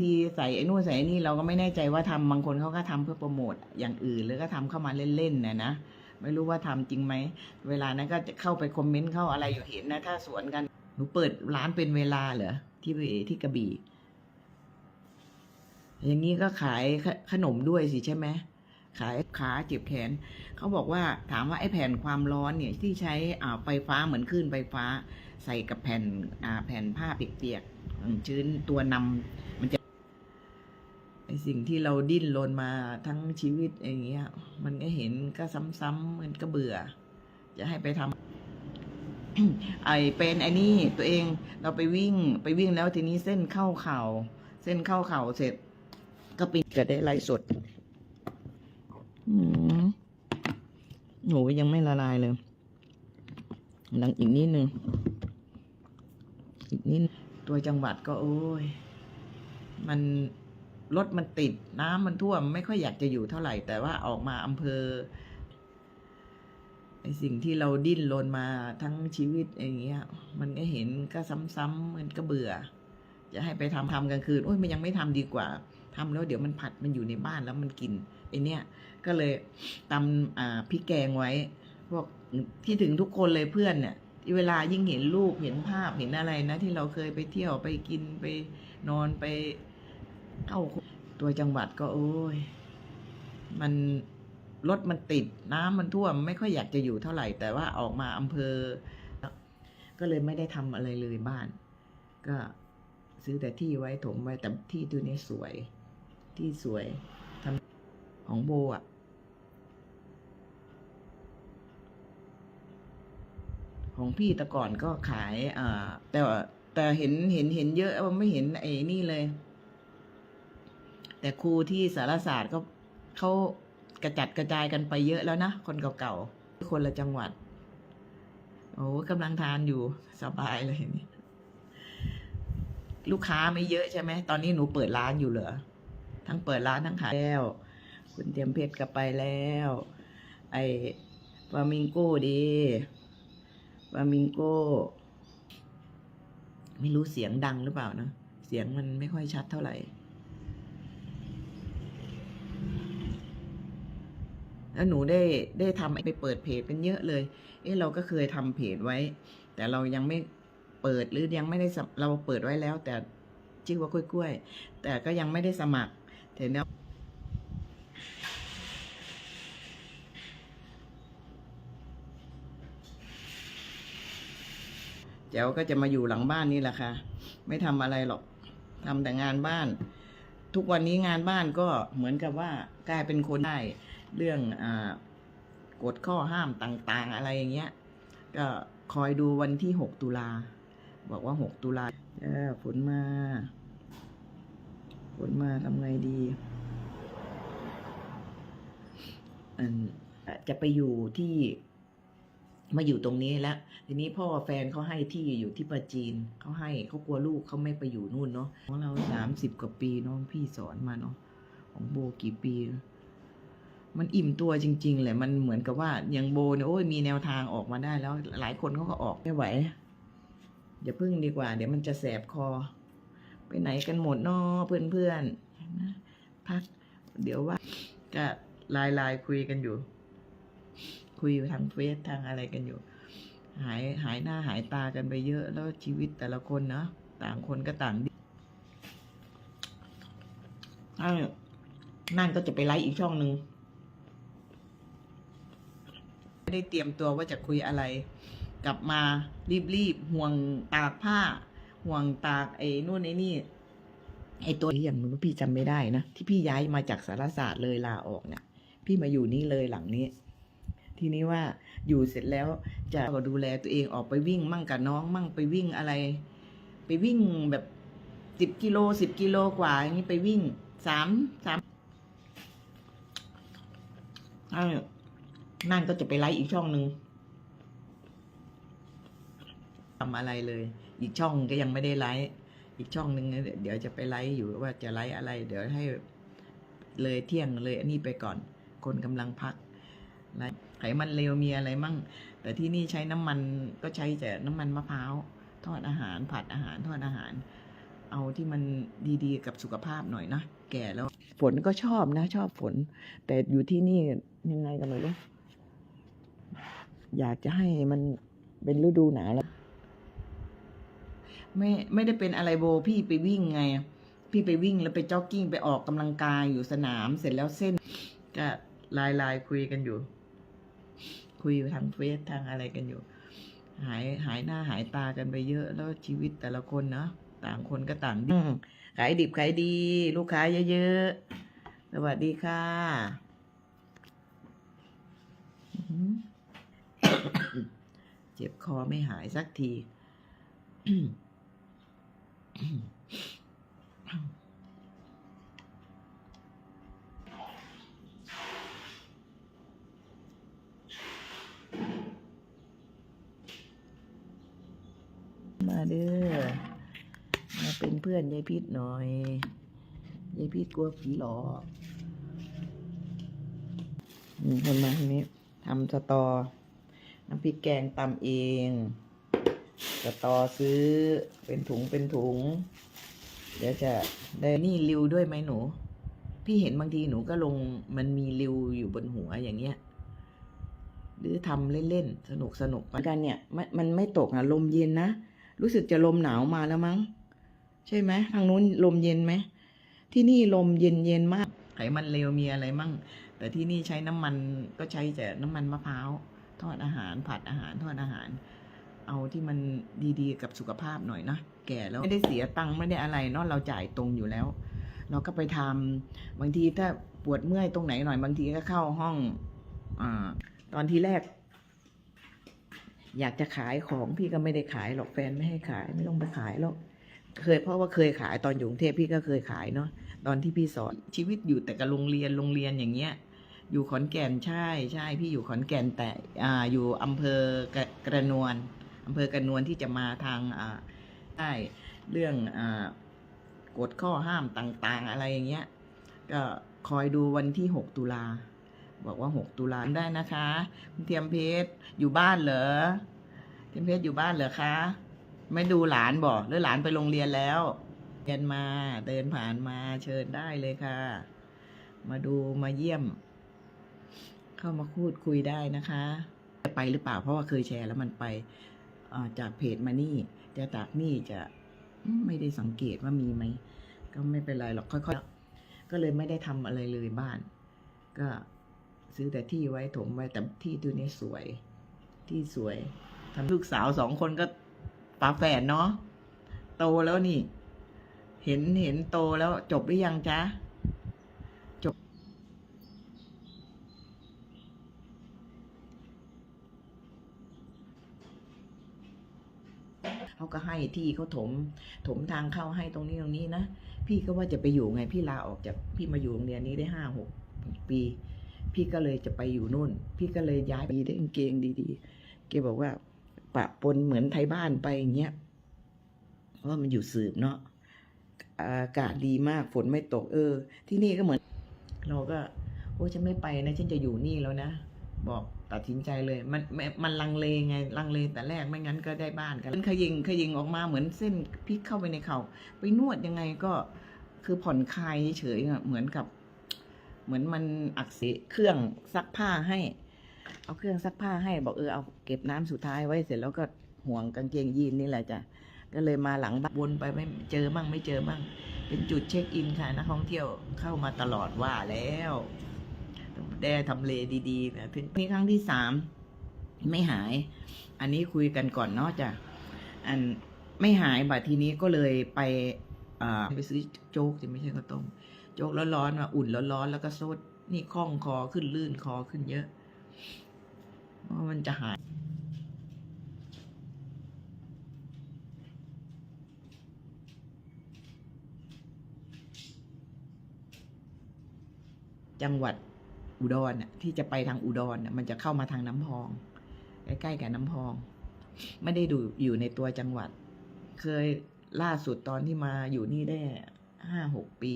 ที่ใส่ไอ้นู่นใส่ไอ้นี่เราก็ไม่แน่ใจว่าทำบางคนเขาก็ทำเพื่อโปรโมทอย่างอื่นหรือก็ทำเข้ามาเล่นๆนะนะไม่รู้ว่าทำจริงไหมเวลานั้นก็จะเข้าไปคอมเมนต์เข้าอะไรอยู่เห็นนะถ้าสวนกันหนูเปิดร้านเป็นเวลาเหรอที่ที่กระบี่อย่างนี้ก็ขายขนมด้วยสิใช่ไหมขายขาเจ็บแขนเขาบอกว่าถามว่าไอ้แผ่นความร้อนเนี่ยที่ใช้อ่าไฟฟ้าเหมือนคลื่นไฟฟ้า ใส่กับแผ่นอ่าแผ่นผ้าเปียกๆชื้นตัวนำมันจะ สิ่งที่เราดิ้นรนมาทั้งชีวิตอย่างเงี้ย มันก็เห็นก็ซ้ำๆมันก็เบื่อ จะให้ไปทำไอเป็นไอนี่ตัวเองเราไปวิ่งไปวิ่งแล้วทีนี้เส้นเข้าเข่า เส้นเข้าเข่าเสร็จ ก็ปิดก็ได้ไล่สดอืมโหยังไม่ละลายเลยหลังอีกนิดนึงอีกนิดตัวจังหวัดก็โอ้ย มัน รถมันติดน้ำมันท่วม ไม่ค่อยอยากจะอยู่เท่าไหร่ แต่ว่าออกมาอำเภอไอสิ่งที่เราดิ้นรนมาทั้งชีวิตอย่างเงี้ย มันก็เห็นก็ซ้ำๆมันก็เบื่อ จะให้ไปทำทำกลางคืนโอ้ยมันยังไม่ทำดีกว่าทำแล้วเดี๋ยวมันผัดมันอยู่ในบ้านแล้วมันกินไอเนี้ยก็เลยตำอ่าพริกแกงไว้พวกที่ถึงทุกคนเลยเพื่อนเนี่ยที่เวลายิ่งเห็นรูปเห็นภาพเห็นอะไรนะ ที่เราเคยไปเที่ยวไปกินไปนอนไป เข้าตัวจังหวัดก็โอ้ย มันรถมันติดน้ำมันท่วม ไม่ค่อยอยากจะอยู่เท่าไหร่ แต่ว่าออกมาอำเภอ ก็เลยไม่ได้ทำอะไรเลยบ้าน ก็ซื้อแต่ที่ไว้ถมไว้แต่ที่ตัวนี้สวย ที่สวยทำของโบอะของพี่แต่ก่อนก็ขายอ่าแต่ว่าแต่เห็นเห็นเห็นเยอะว่าไม่เห็นไอ้นี่เลย แต่ครูที่สารศาสตร์ก็เขากระจัดกระจายกันไปเยอะแล้วนะ คนเก่าๆ คนละจังหวัด โอ้กำลังทานอยู่สบายเลยนี่ลูกค้าไม่เยอะใช่ไหม ตอนนี้หนูเปิดร้านอยู่เหรอ ทั้งเปิดร้านทั้งขายแล้ว คุณเตรียมเพชรกลับไปแล้ว ไอ้ฟามิงโก้ดีฟามิงโก้ ไม่รู้เสียงดังหรือเปล่านะ เสียงมันไม่ค่อยชัดเท่าไหร่ แล้วหนูได้ได้ทำไปเปิดเพจกันเยอะเลย เอ๊ะเราก็เคยทำเพจไว้ แต่เรายังไม่เปิดหรือยังไม่ได้เราเปิดไว้แล้ว แต่ชื่อว่ากล้วยๆแต่ก็ยังไม่ได้สมัครเห็นแล้วแจ๋วก็จะมาอยู่หลังบ้านนี่แหละค่ะ ไม่ทำอะไรหรอกทำแต่งานบ้าน ทุกวันนี้งานบ้านก็เหมือนกับว่ากลายเป็นคนได้ เรื่องอกฎข้อห้ามต่างๆ อะไรอย่างเงี้ย ก็คอยดูวันที่หกตุลา บอกว่าหกตุลาฝนมา ฝนมาทำไงดีอันจะไปอยู่ที่มาอยู่ตรงนี้แล้ว ทีนี้พ่อแฟนเขาให้ที่อยู่ที่ประจีนเขาให้เขากลัวลูกเขาไม่ไปอยู่นู่นเนาะของเราสามสิบกว่าปีน้องพี่สอนมาเนาะของโบกี่ปี มันอิ่มตัวจริงๆเลยมันเหมือนกับว่าอย่างโบเนี่ยโอ้ยมีแนวทางออกมาได้แล้วหลายคนเขาก็ออกไม่ไหวอย่าพึ่งดีกว่า เดี๋ยวมันจะแสบคอ ไปไหนกันหมดเนาะเพื่อนๆนะพัก เดี๋ยวว่าก็ไลน์ไลน์คุยกันอยู่ คุยทางเฟซทางอะไรกันอยู่ หายหายหน้าหายตากันไปเยอะแล้วชีวิตแต่ละคนเนาะต่างคนก็ต่างดินั่นก็จะไปไลฟ์อีกช่องหนึ่ง ไม่ได้เตรียมตัวว่าจะคุยอะไร กลับมารีบๆห่วงตากผ้า ห่วงตากไอ้นู่นไอ้นี่ไอ้ตัวอย่างนู้นพี่จำไม่ได้นะ ที่พี่ย้ายมาจากสารศาสตร์เลยลาออกเนี่ย พี่มาอยู่นี่เลยหลังนี้ ทีนี้ว่าอยู่เสร็จแล้วจะก็ดูแลตัวเองออกไปวิ่งมั่งกับน้องมั่งไปวิ่งอะไร ไปวิ่งแบบสิบกิโลสิบกิโลกว่าอย่างนี้ไปวิ่งสามสามเออ นั่นก็จะไปไลฟ์อีกช่องหนึ่งทำอะไรเลย อีกช่องก็ยังไม่ได้ไลฟ์อีกช่องหนึ่งเดี๋ยวจะไปไลฟ์อยู่ว่าจะไลฟ์อะไร เดี๋ยวให้เลยเที่ยงเลย อันนี้ไปก่อน คนกำลังพักไลฟ์ไขมันเลวมีอะไรมั่ง แต่ที่นี่ใช้น้ำมันก็ใช้แต่น้ำมันมะพร้าวทอดอาหารผัดอาหารทอดอาหาร เอาที่มันดีๆ กับสุขภาพหน่อยนะแก่แล้ว ฝนก็ชอบนะ ชอบฝน แต่อยู่ที่นี่ยังไงก็ไม่รู้ อยากจะให้มันเป็นฤดูหนาวแล้ว ไม่ไม่ได้เป็นอะไรโบพี่ไปวิ่งไง พี่ไปวิ่งแล้วไปจ็อกกิ้งไปออกกำลังกายอยู่สนามเสร็จแล้วเส้น ก็ไลน์ไลน์คุยกันอยู่ คุยทางเฟซทางอะไรกันอยู่ หายหายหน้าหายตากันไปเยอะแล้วชีวิตแต่ละคนเนาะต่างคนก็ต่างดิขายดิบขายดี ลูกค้าเยอะๆ สวัสดีค่ะอื้อหือ เจ็บคอไม่หายสักที มาเด้อ มาเป็นเพื่อนยายพิษหน่อยยายพิษกลัวผีหลอกมคนมาทางนี้ทำสตอ น้ำพริกแกงตำเองสตอซื้อเป็นถุงเป็นถุง เดี๋ยวจะได้นี่ริวด้วยไหมหนู พี่เห็นบางทีหนูก็ลงมันมีริวอยู่บนหัวอย่างเงี้ย หรือทำเล่นๆ สนุกสนุกๆไปกันเนี่ยมันมันไม่ตกนะลมเย็นนะ รู้สึกจะลมหนาวมาแล้วมั้ง ใช่ไหมทางนู้นลมเย็นไหม ที่นี่ลมเย็นเย็นๆมากไขมันเลวมีอะไรมั่ง แต่ที่นี่ใช้น้ำมันก็ใช้แต่น้ำมันมะพร้าว ทอดอาหาร ผัดอาหารทอดอาหาร เอาที่มันดีๆ กับสุขภาพหน่อยนะแก่แล้วไม่ได้เสียตังค์ไม่ได้อะไรเนาะเราจ่ายตรงอยู่แล้ว เราก็ไปทำบางทีถ้าปวดเมื่อยตรงไหนหน่อยบางทีก็เข้าห้องอตอนที่แรก อยากจะขายของพี่ก็ไม่ได้ขายหรอกแฟนไม่ให้ขายไม่ต้องไปขายหรอกเคยเพราะว่าเคยขายตอนอยู่กรุงเทพพี่ก็เคยขายเนาะตอนที่พี่สอนชีวิตอยู่แต่กับโรงเรียนโรงเรียนอย่างเงี้ย อยู่ขอนแก่นใช่ใช่พี่อยู่ขอนแก่นแต่อ่าอยู่อำเภอกระกระนวลอำเภอกระนวลที่จะมาทางอ่าใต้เรื่องอ่ากฎข้อห้ามต่างๆ อะไรอย่างเงี้ยก็คอยดูวันที่ 6 ตุลาบอกว่า 6 ตุลาได้นะคะคุณเทียมเพชรอยู่บ้านเหรอเทียมเพชรอยู่บ้านเหรอคะ ไม่ดูหลานบอกหรือหลานไปโรงเรียนแล้วเรียนมาเดินผ่านมาเชิญได้เลยค่ะ มาดูมาเยี่ยม เข้ามาพูดคุยได้นะคะ จะไปหรือเปล่าเพราะว่าเคยแชร์แล้วมันไปจากเพจมานี่จะจากนี่จะไม่ได้สังเกตว่ามีไหมก็ไม่เป็นไรหรอกค่อยๆก็เลยไม่ได้ทำอะไรเลยบ้าน ก็ซื้อแต่ที่ไว้ถมไว้แต่ที่ตัวนี้สวย ที่สวยทำลูกสาวสองคนก็ฝาแฝดเนาะโตแล้วนี่ เห็นเห็นโตแล้วจบหรือยังจ๊ะ เขา ก็ให้ที่เขาถม ถมทางเข้าให้ตรงนี้ตรงนี้นะ พี่ก็ว่าจะไปอยู่ไงพี่ลาออกจากพี่มาอยู่โรงเรียนนี้ได้ห้าหกปี พี่ก็เลยจะไปอยู่นู่น พี่ก็เลยย้ายไปได้กางเกงดีๆแกบอกว่าปะปนเหมือนไทยบ้านไปอย่างเงี้ยเพราะว่ามันอยู่สืบเนาะอากาศดีมากฝนไม่ตกเออ ที่นี่ก็เหมือน เราก็ โอ้ฉันไม่ไปนะ ฉันจะอยู่นี่แล้วนะ บอก ตัดสินใจเลยมันมันลังเลไงลังเลแต่แรกไม่งั้นก็ได้บ้านกันขยิงขยิงออกมาเหมือนเส้นพลิกเข้าไปในเขา่าไปนวดยังไงก็คือผ่อนคลายเฉยๆเหมือนกับ เหมือนมันอักเสบเครื่องซักผ้าให้ เอาเครื่องซักผ้าให้บอกเออเอาเก็บน้ำสุดท้ายไว้เสร็จแล้วก็ห่วงกางเกงยีนนี่แหละจ้ะก็เลยมาหลังบ้านวนไปไม่เจอมั่งไม่เจอมั่งเป็นจุดเช็คอินค่ะนักท่องเที่ยวเข้ามาตลอดว่าแล้ว ได้ทำเลดีๆนะถึงนี่ครั้งที่สามไม่หาย อันนี้คุยกันก่อนเนาะจ้ะอันไม่หายบัดทีนี้ก็เลยไปไปซื้อโจ๊กจะไม่ใช่ข้าวต้มโจ๊กร้อนๆมาอุ่นร้อนๆแล้วก็ซดนี่คล่องคอขึ้นลื่นคอขึ้นเยอะเพราะมันจะหายจังหวัด อุดรน่ะที่จะไปทางอุดรน่ะมันจะเข้ามาทางน้ำพอง ใกล้ๆกับน้ำพอง ไม่ได้ดูอยู่ในตัวจังหวัด เคยล่าสุดตอนที่มาอยู่นี่ได้ห้าหกปี